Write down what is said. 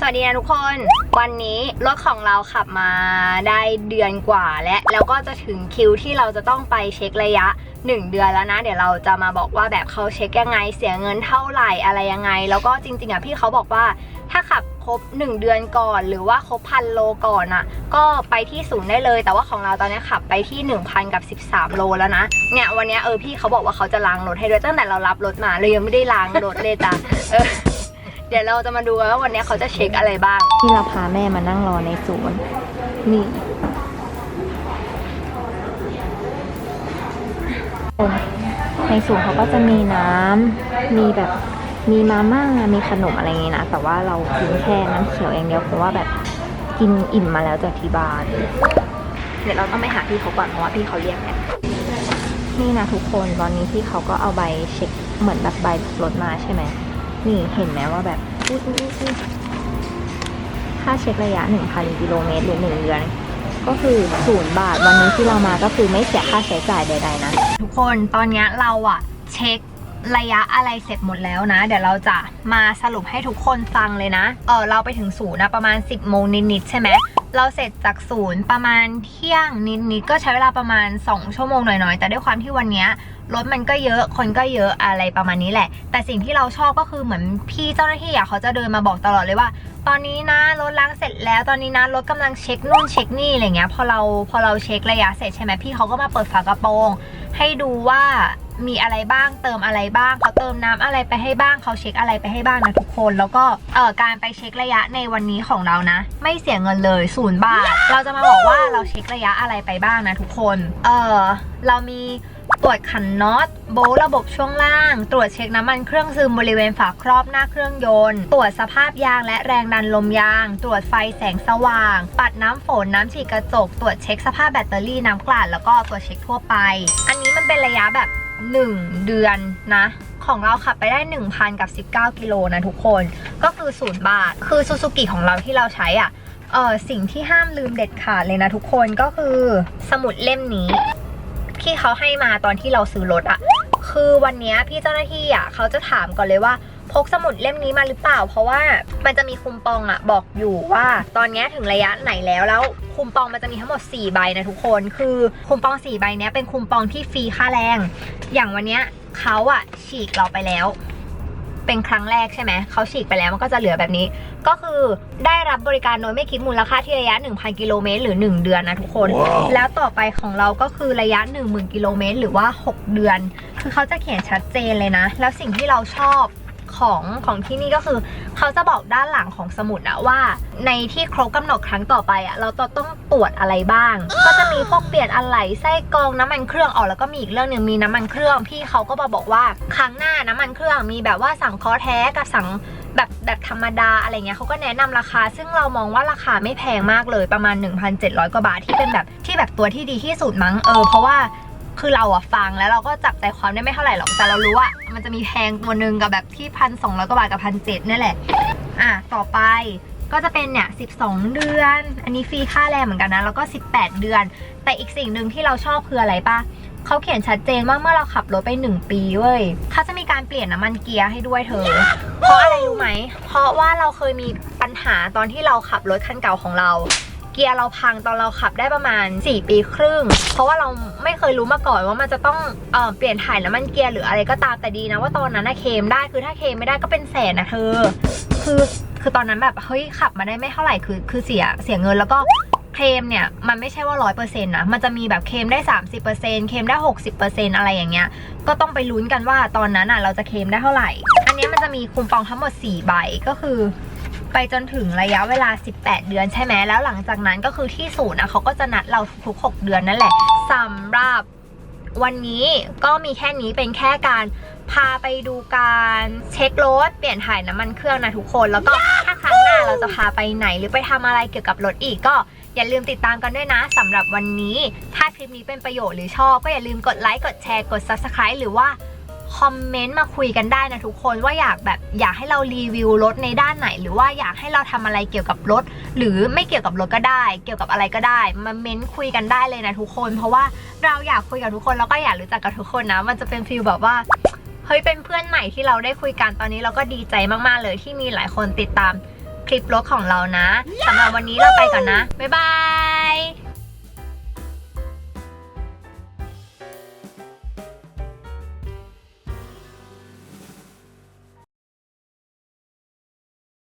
สวัสดีนะทุกคน วันนี้รถของเราขับมาได้เดือนกว่าแล้วแล้วก็จะถึงคิวที่เราจะต้องไปเช็คระยะ 1 เดือนแล้วนะ เดี๋ยวเราจะมาบอกว่าแบบเขาเช็คยังไง เสียเงินเท่าไหร่อะไรยังไง แล้วก็จริงๆอะพี่เขาบอกว่าถ้าขับครบ 1 เดือนก่อน หรือว่าครบพันโลก่อนอะ ก็ไปที่ศูนย์ได้เลย แต่ว่าของเราตอนนี้ขับไปที่ 1,000 กับ 13 โลแล้วนะ เนี่ยวันนี้เออพี่เขาบอกว่าเขาจะล้างรถให้ด้วยตั้งแต่เรารับรถมาเลยยังไม่ได้ล้างรถเลยจ้ะเออ เดี๋ยวเราจะมาดูกันว่าวันนี้เขาจะเช็คอะไรบ้าง ที่เราพาแม่มานั่งรอในศูนย์ นี่ในศูนย์เขาก็จะมีน้ำ มีแบบ มีมาม่า มีขนมอะไรอย่างงี้นะ แต่ว่าเรากินแค่น้ำเขียวอย่างเดียวเพราะว่าแบบกินอิ่มมาแล้วจากที่บ้าน เดี๋ยวเราต้องไปหาพี่เขาก่อนเพราะว่าพี่เขาเรียกแล้วนี่นะทุกคน ตอนนี้ที่เขาก็เอาใบเช็คเหมือนแบบใบรถมาใช่ไหม นี่เห็นไหมว่าแบบอุ๊ยอุ๊ยอุ๊ยอุ๊ยค่าเช็คระยะ 1,000 กิโลเมตรหรือ 1 เดือน ก็คือศูนย์บาท วันนี้ที่เรามาก็คือไม่เสียค่าใช้จ่ายใดๆนะ ทุกคนตอนนี้เราอะเช็ค ระยะอะไรเสร็จหมดแล้วนะ เดี๋ยวเราจะมาสรุปให้ทุกคนฟังเลยนะ เออเราไปถึงศูนย์นะประมาณ 10โมงนิดๆใช่ไหมเราเสร็จจากศูนย์ประมาณเที่ยงนิดๆก็ใช้เวลาประมาณ 2 ชั่วโมงหน่อยๆ แต่ด้วยความที่วันนี้รถมันก็เยอะคนก็เยอะอะไรประมาณนี้แหละ แต่สิ่งที่เราชอบก็คือเหมือนพี่เจ้าหน้าที่อะเขาจะเดินมาบอกตลอดเลยว่า ตอนนี้นะรถล้างเสร็จแล้วตอนนี้นะรถกำลังเช็คนู่นเช็คนี่อะไรเงี้ยพอเราพอเราเช็คระยะเสร็จใช่ไหมพี่เขาก็มาเปิดฝากระโปรง ให้ดูว่า มีอะไรบ้างเติมอะไรบ้างเขาเติมน้ำอะไรไปให้บ้างเขาเช็คอะไรไปให้บ้างนะทุกคน แล้วก็เอ่อการไปเช็คระยะในวันนี้ของเรานะ ไม่เสียเงินเลยศูนย์บาท เราจะมาบอกว่าเราเช็คระยะอะไรไปบ้างนะทุกคนเออเรามีตรวจขันน็อตโบลระบบช่วงล่าง ตรวจเช็คน้ำมันเครื่องซึมบริเวณฝาครอบหน้าเครื่องยนต์ ตรวจสภาพยางและแรงดันลมยาง ตรวจไฟแสงสว่าง ปัดน้ำฝนน้ำฉีดกระจก ตรวจเช็คสภาพแบตเตอรี่น้ำกลั่นแล้วก็ตรวจเช็คทั่วไป อันนี้มันเป็นระยะแบบ 1 เดือนนะ ของเราขับไปได้ 1,000 กับ 19 กิโลนะทุกคน ก็คือ 0 บาท คือซูซูกิของเราที่เราใช้อะ เออสิ่งที่ห้ามลืมเด็ดขาดเลยนะทุกคนก็คือสมุดเล่มนี้ ที่เขาให้มาตอนที่เราซื้อรถอะคือวันนี้พี่เจ้าหน้าที่อะเขาจะถามก่อนเลยว่า พกสมุดเล่มนี้มาหรือเปล่า เพราะว่ามันจะมีคุมปองอะบอกอยู่ว่า ตอนเนี้ยถึงระยะไหนแล้วแล้วคุมปองมันจะมีทั้งหมด 4 ใบนะทุกคน คือคุมปอง 4 ใบเนี้ยเป็นคุมปองที่ฟรีค่าแรง อย่างวันเนี้ยเขาอะฉีกเราไปแล้ว เป็นครั้งแรกใช่ไหม เขาฉีกไปแล้วมันก็จะเหลือแบบนี้ ก็คือได้รับบริการโดยไม่คิดมูลค่าที่ระยะ 1,000 กิโลเมตรหรือ 1 เดือนนะทุกคนแล้วต่อไปของเราก็คือระยะ 10,000 กิโลเมตรหรือว่า 6 เดือน คือเขาจะเขียนชัดเจนเลยนะ แล้วสิ่งที่เราชอบ ของของที่นี่ก็คือ เขาจะบอกด้านหลังของสมุดอะว่า ในที่ครบกำหนดครั้งต่อไปอะเราต้องตรวจอะไรบ้าง ก็จะมีพวกเปลี่ยนอะไหล่ไส้กรองน้ำมันเครื่องออกแล้วก็มีอีกเรื่องหนึ่งมีน้ำมันเครื่องพี่เขาก็มาบอกว่าครั้งหน้าน้ำมันเครื่องมีแบบว่าสั่งคอแท้กับสั่งแบบแบบธรรมดาอะไรเงี้ยเขาก็แนะนำราคา ซึ่งเรามองว่าราคาไม่แพงมากเลยประมาณ 1,700 กว่าบาทที่เป็นแบบที่แบบตัวที่ดีที่สุดมั้งเออเพราะว่า คือเราอะฟังแล้วเราก็จับใจความได้ไม่เท่าไหร่หรอกแต่เรารู้ว่ามันจะมีแพงตัวหนึ่งกับแบบที่พันสองร้อยกว่าบาทกับพันเจ็ดนี่แหละ อะต่อไปก็จะเป็นเนี่ย12 เดือน อันนี้ฟรีค่าแรงเหมือนกันนะ แล้วก็ 18 เดือน แต่อีกสิ่งหนึ่งที่เราชอบคืออะไรปะเขาเขียนชัดเจนว่าเมื่อเราขับรถไป 1 ปีเว้ยเขาจะมีการเปลี่ยนน้ำมันเกียร์ให้ด้วยเธอ เพราะอะไรรู้ไหม เพราะว่าเราเคยมีปัญหาตอนที่เราขับรถคันเก่าของเรา กียร์เราพังตอนเราขับได้ประมาณ 4 ปีครึ่ง เพราะว่าเราไม่เคยรู้มาก่อนว่ามันจะต้องเออเปลี่ยนถ่ายน้ำมันเกียร์หรืออะไรก็ตามแต่ดีนะว่าตอนนั้นเคมได้คือถ้าเคมไม่ได้ก็เป็นแสนนะเธอ คือคือตอนนั้นแบบเฮ้ยขับมาได้ไม่เท่าไหร่คือคือเสียเสียเงินแล้วก็เคมเนี่ยมันไม่ใช่ว่าร้อยเปอร์เซ็นต์นะ มันจะมีแบบเคมได้สามสิบเปอร์เซ็นต์เคมได้หกสิบเปอร์เซ็นต์อะไรอย่างเงี้ย ก็ต้องไปลุ้นกันว่าตอนนั้นอะเราจะเคมได้เท่าไหร่ อันนี้มันจะมีคูปองทั้งหมด 4 ใบก็คือ ไปจนถึงระยะเวลา 18 เดือนใช่ไหมแล้วหลังจากนั้นก็คือที่ศูนย์นะเขาก็จะนัดเราทุกๆ6เดือนนั่นแหละสำหรับวันนี้ก็มีแค่นี้เป็นแค่การพาไปดูการเช็ครถเปลี่ยนถ่ายน้ำมันเครื่องนะทุกคนแล้วก็ถ้าครั้งหน้าเราจะพาไปไหนหรือไปทำอะไรเกี่ยวกับรถอีกก็อย่าลืมติดตามกันด้วยนะสำหรับวันนี้ ถ้าคลิปนี้เป็นประโยชน์หรือชอบ ก็อย่าลืมกดไลค์กดแชร์กด subscribe หรือว่า คอมเมนต์มาคุยกันได้นะทุกคนว่าอยากแบบอยากให้เรารีวิวรถในด้านไหน หรือว่าอยากให้เราทำอะไรเกี่ยวกับรถ หรือไม่เกี่ยวกับรถก็ได้ เกี่ยวกับอะไรก็ได้มาเม้นคุยกันได้เลยนะทุกคน เพราะว่าเราอยากคุยกับทุกคนแล้วก็อยากรู้จักกับทุกคนนะ มันจะเป็นฟีลแบบว่าเฮ้ยเป็นเพื่อนใหม่ที่เราได้คุยกันตอนนี้เราก็ดีใจมากๆเลยที่มีหลายคนติดตามคลิปรถของเรานะสำหรับวันนี้เราไปก่อนนะบ๊ายบาย